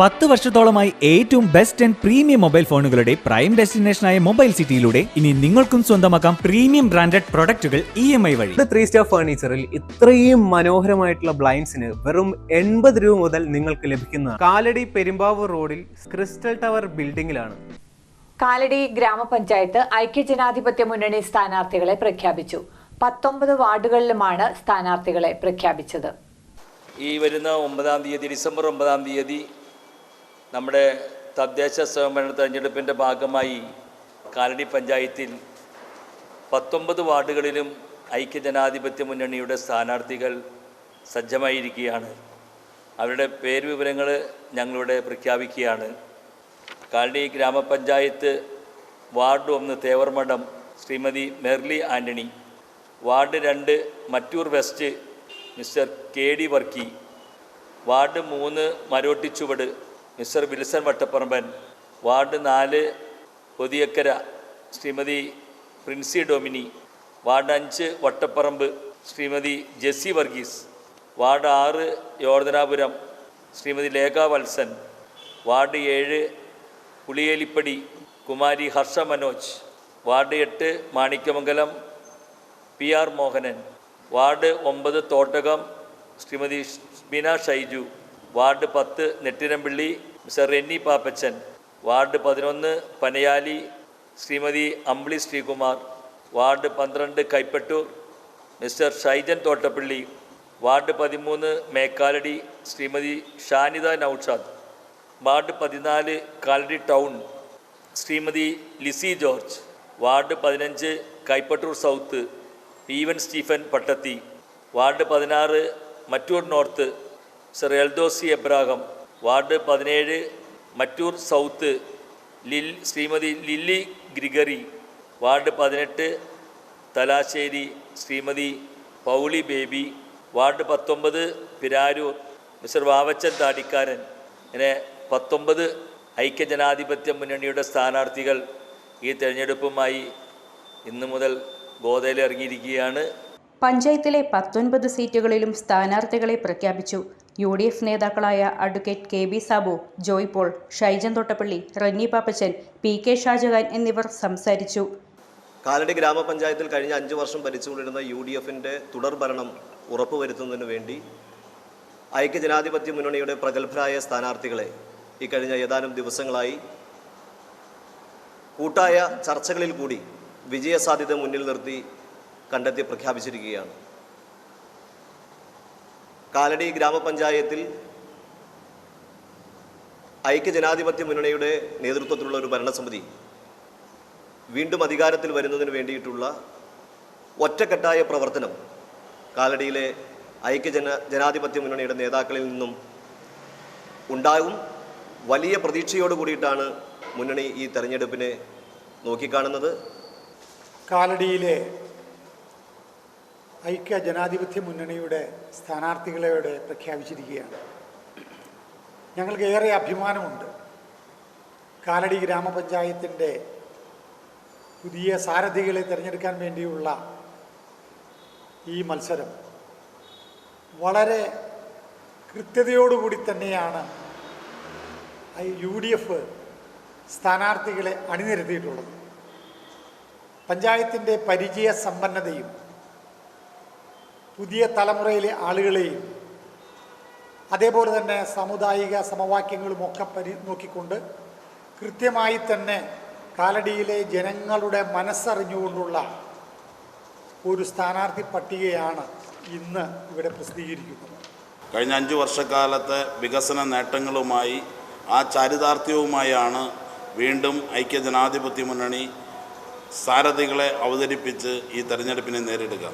പത്ത് വർഷത്തോളമായി ഏറ്റവും ബെസ്റ്റ് ആൻഡ് പ്രീമിയം മൊബൈൽ ഫോണുകളുടെ പ്രൈം ഡെസ്റ്റിനേഷനായ മൊബൈൽ സിറ്റിയിലൂടെ ഇനി നിങ്ങൾക്കും സ്വന്തമാക്കാം പ്രീമിയം ബ്രാൻഡഡ് പ്രൊഡക്റ്റുകൾ ഇ എം ഐ വഴി. ത്രീ സ്റ്റാർ ഫർണിച്ചറിൽ ഇത്രയും മനോഹരമായിട്ടുള്ള ബ്ലൈൻഡ്സിന് വെറും എൺപത് രൂപ മുതൽ നിങ്ങൾക്ക് ലഭിക്കുന്ന കാലടി പെരുമ്പാവൂർ റോഡിൽ ക്രിസ്റ്റൽ ടവർ ബിൽഡിംഗിലാണ്. കാലടി ഗ്രാമപഞ്ചായത്ത് ഐക്യജനാധിപത്യ മുന്നണി സ്ഥാനാർത്ഥികളെ പ്രഖ്യാപിച്ചു. പത്തൊമ്പത് വാർഡുകളിലുമാണ് സ്ഥാനാർത്ഥികളെ പ്രഖ്യാപിച്ചത്. ഈ വരുന്ന ഒമ്പതാം തീയതി ഡിസംബർ ഒമ്പതാം തീയതി നമ്മുടെ തദ്ദേശ സ്വയംഭരണ തെരഞ്ഞെടുപ്പിന്റെ ഭാഗമായി കാലടി പഞ്ചായത്തിൽ പത്തൊമ്പത് വാർഡുകളിലും ഐക്യജനാധിപത്യ മുന്നണിയുടെ സ്ഥാനാർത്ഥികൾ സജ്ജമായിരിക്കുകയാണ്. അവരുടെ പേര് വിവരങ്ങൾ ഞങ്ങളിവിടെ പ്രഖ്യാപിക്കുകയാണ്. കാലടി ഗ്രാമപഞ്ചായത്ത് വാർഡ് ഒന്ന് തേവർമഠം ശ്രീമതി മെർലി ആന്റണി വാർഡ് രണ്ട് Mattoor west mister K D Varkey ward മൂന്ന് മരോട്ടിച്ചുവട് മിസ്റ്റർ വിൽസൺ വട്ടപ്പറമ്പൻ വാർഡ് നാല് പൊതിയക്കര ശ്രീമതി പ്രിൻസി ഡൊമിനി വാർഡ് അഞ്ച് വട്ടപ്പറമ്പ് ശ്രീമതി ജെസ്സി വർഗീസ് വാർഡ് ആറ് യോർദനാപുരം ശ്രീമതി ലേഖ വത്സൻ വാർഡ് ഏഴ് പുളിയേലിപ്പടി കുമാരി ഹർഷ മനോജ് വാർഡ് എട്ട് Manikyamangalam P R Mohanan ward ഒമ്പത് തോട്ടകം ശ്രീമതി ബിന ഷൈജു. വാർഡ് പത്ത് നെട്ടിരമ്പിള്ളി മിസ്റ്റർ റെന്നി പാപ്പച്ചൻ വാർഡ് പതിനൊന്ന് പനയാലി ശ്രീമതി അമ്പിളി ശ്രീകുമാർ വാർഡ് പന്ത്രണ്ട് കൈപ്പട്ടൂർ മിസ്റ്റർ ഷൈജൻ തോട്ടപ്പള്ളി വാർഡ് പതിമൂന്ന് മേക്കാലടി ശ്രീമതി ഷാനിത നൌഷാദ് വാർഡ് പതിനാല് കാലടി ടൗൺ ശ്രീമതി ലിസി ജോർജ് വാർഡ് പതിനഞ്ച് കൈപ്പട്ടൂർ സൗത്ത് പീവൻ സ്റ്റീഫൻ പട്ടത്തി വാർഡ് പതിനാറ് Mattoor north sir Eldhose Abraham ward പതിനേഴ് മറ്റൂർ സൗത്ത് ലിൽ ശ്രീമതി ലില്ലി ഗ്രിഗറി വാർഡ് പതിനെട്ട് തലാശ്ശേരി ശ്രീമതി പൗളി ബേബി വാർഡ് പത്തൊമ്പത് പിരാരൂർ മിസ്റ്റർ വാവച്ചൻ താടിക്കാരൻ ഇങ്ങനെ പത്തൊമ്പത് ഐക്യജനാധിപത്യ മുന്നണിയുടെ സ്ഥാനാർത്ഥികൾ ഈ തെരഞ്ഞെടുപ്പുമായി ഇന്നു മുതൽ ഗോതയിൽ ഇറങ്ങിയിരിക്കുകയാണ് പഞ്ചായത്തിലെ പത്തൊൻപത് സീറ്റുകളിലും സ്ഥാനാർത്ഥികളെ പ്രഖ്യാപിച്ചു. യു ഡി എഫ് നേതാക്കളായ advocate K B Sabu Joy Paul Shaijan Thottappally Renny Pappachan P K Shajahan എന്നിവർ സംസാരിച്ചു. കാലടി ഗ്രാമപഞ്ചായത്തിൽ കഴിഞ്ഞ അഞ്ച് വർഷം ഭരിച്ചുകൊണ്ടിരുന്ന യു ഡി എഫിന്റെ തുടർഭരണം ഉറപ്പുവരുത്തുന്നതിന് വേണ്ടി ഐക്യജനാധിപത്യ മുന്നണിയുടെ പ്രഗത്ഭരായ സ്ഥാനാർത്ഥികളെ ഈ കഴിഞ്ഞ ഏതാനും ദിവസങ്ങളായി കൂട്ടായ ചർച്ചകളിൽ കൂടി വിജയസാധ്യത മുന്നിൽ നിർത്തി കണ്ടെത്തി പ്രഖ്യാപിച്ചിരിക്കുകയാണ്. കാലടി ഗ്രാമപഞ്ചായത്തിൽ ഐക്യ ജനാധിപത്യ മുന്നണിയുടെ നേതൃത്വത്തിലുള്ള ഒരു ഭരണസമിതി വീണ്ടും അധികാരത്തിൽ വരുന്നതിന് വേണ്ടിയിട്ടുള്ള ഒറ്റക്കെട്ടായ പ്രവർത്തനം കാലടിയിലെ ഐക്യജന ജനാധിപത്യ മുന്നണിയുടെ നേതാക്കളിൽ നിന്നും ഉണ്ടാകും. വലിയ പ്രതീക്ഷയോട് കൂടിയിട്ടാണ് മുന്നണി ഈ തെരഞ്ഞെടുപ്പിനെ നോക്കിക്കാണുന്നത്. കാലടിയിലെ ഐക്യ ജനാധിപത്യ മുന്നണിയുടെ സ്ഥാനാർത്ഥികളെയോടെ പ്രഖ്യാപിച്ചിരിക്കുകയാണ്. ഞങ്ങൾക്ക് ഏറെ അഭിമാനമുണ്ട്. കാലടി ഗ്രാമപഞ്ചായത്തിന്റെ പുതിയ സാരഥികളെ തിരഞ്ഞെടുക്കാൻ വേണ്ടിയുള്ള ഈ മത്സരം വളരെ കൃത്യതയോടുകൂടി തന്നെയാണ് യു ഡി എഫ് സ്ഥാനാർത്ഥികളെ അണിനിരത്തിയിട്ടുള്ളത്. പഞ്ചായത്തിന്റെ പരിചയ സമ്പന്നതയും പുതിയ തലമുറയിലെ ആളുകളെയും അതേപോലെ തന്നെ സാമുദായിക സമവാക്യങ്ങളുമൊക്കെ പരി നോക്കിക്കൊണ്ട് കൃത്യമായി തന്നെ കാലടിയിലെ ജനങ്ങളുടെ മനസ്സറിഞ്ഞുകൊണ്ടുള്ള ഒരു സ്ഥാനാർത്ഥി പട്ടികയാണ് ഇന്ന് ഇവിടെ പ്രസിദ്ധീകരിക്കുന്നത്. കഴിഞ്ഞ അഞ്ച് വർഷക്കാലത്തെ വികസന നേട്ടങ്ങളുമായി ആ ചാരിതാർത്ഥ്യവുമായാണ് വീണ്ടും ഐക്യ ജനാധിപത്യ മുന്നണി സാരഥികളെ അവതരിപ്പിച്ച് ഈ തെരഞ്ഞെടുപ്പിനെ നേരിടുക.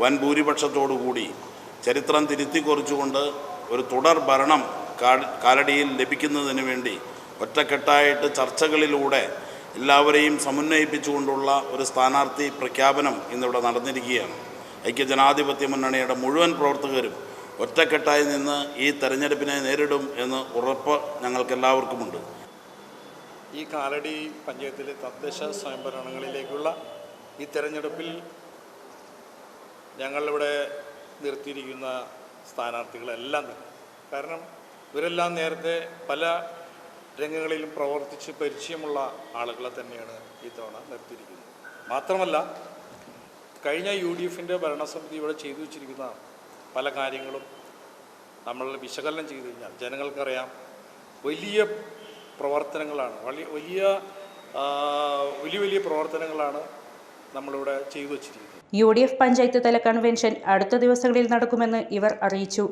വൻ ഭൂരിപക്ഷത്തോടുകൂടി ചരിത്രം തിരുത്തി കുറിച്ചുകൊണ്ട് ഒരു തുടർ ഭരണം കാലടിയിൽ ലഭിക്കുന്നതിന് വേണ്ടി ഒറ്റക്കെട്ടായിട്ട് ചർച്ചകളിലൂടെ എല്ലാവരെയും സമന്വയിപ്പിച്ചുകൊണ്ടുള്ള ഒരു സ്ഥാനാർത്ഥി പ്രഖ്യാപനം ഇന്നിവിടെ നടന്നിരിക്കുകയാണ്. ഐക്യജനാധിപത്യ മുന്നണിയുടെ മുഴുവൻ പ്രവർത്തകരും ഒറ്റക്കെട്ടായി നിന്ന് ഈ തെരഞ്ഞെടുപ്പിനെ നേരിടും എന്ന് ഉറപ്പ് ഞങ്ങൾക്കെല്ലാവർക്കുമുണ്ട്. ഈ കാലടി പഞ്ചായത്തിലെ തദ്ദേശ സ്വയംഭരണങ്ങളിലേക്കുള്ള ഈ തെരഞ്ഞെടുപ്പിൽ ഞങ്ങളിവിടെ നിർത്തിയിരിക്കുന്ന സ്ഥാനാർത്ഥികളെല്ലാം തന്നെ. കാരണം ഇവരെല്ലാം നേരത്തെ പല രംഗങ്ങളിലും പ്രവർത്തിച്ച് പരിചയമുള്ള ആളുകളെ തന്നെയാണ് ഈ തവണ നിർത്തിയിരിക്കുന്നത്. മാത്രമല്ല കഴിഞ്ഞ യു ഡി എഫിന്റെ ഭരണസമിതി ഇവിടെ ചെയ്തു വച്ചിരിക്കുന്ന പല കാര്യങ്ങളും നമ്മൾ വിശകലനം ചെയ്തു കഴിഞ്ഞാൽ ജനങ്ങൾക്കറിയാം വലിയ പ്രവർത്തനങ്ങളാണ് വലിയ വലിയ വലിയ വലിയ പ്രവർത്തനങ്ങളാണ് നമ്മളിവിടെ ചെയ്തു വച്ചിരിക്കുന്നത്. യു ഡി എഫ് പഞ്ചായത്ത് തല കൺവെൻഷൻ അടുത്ത ദിവസങ്ങളിൽ നടക്കുമെന്ന് ഇവർ അറിയിച്ചു.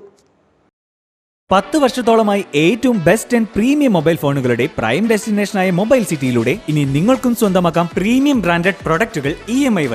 പത്ത് വർഷത്തോളമായി ഏറ്റവും ബെസ്റ്റ് ആൻഡ് പ്രീമിയം മൊബൈൽ ഫോണുകളുടെ പ്രൈം ഡെസ്റ്റിനേഷനായ മൊബൈൽ സിറ്റിയിലൂടെ ഇനി നിങ്ങൾക്കും സ്വന്തമാക്കാം പ്രീമിയം ബ്രാൻഡഡ് പ്രൊഡക്റ്റുകൾ ഇ എം ഐ വഴി.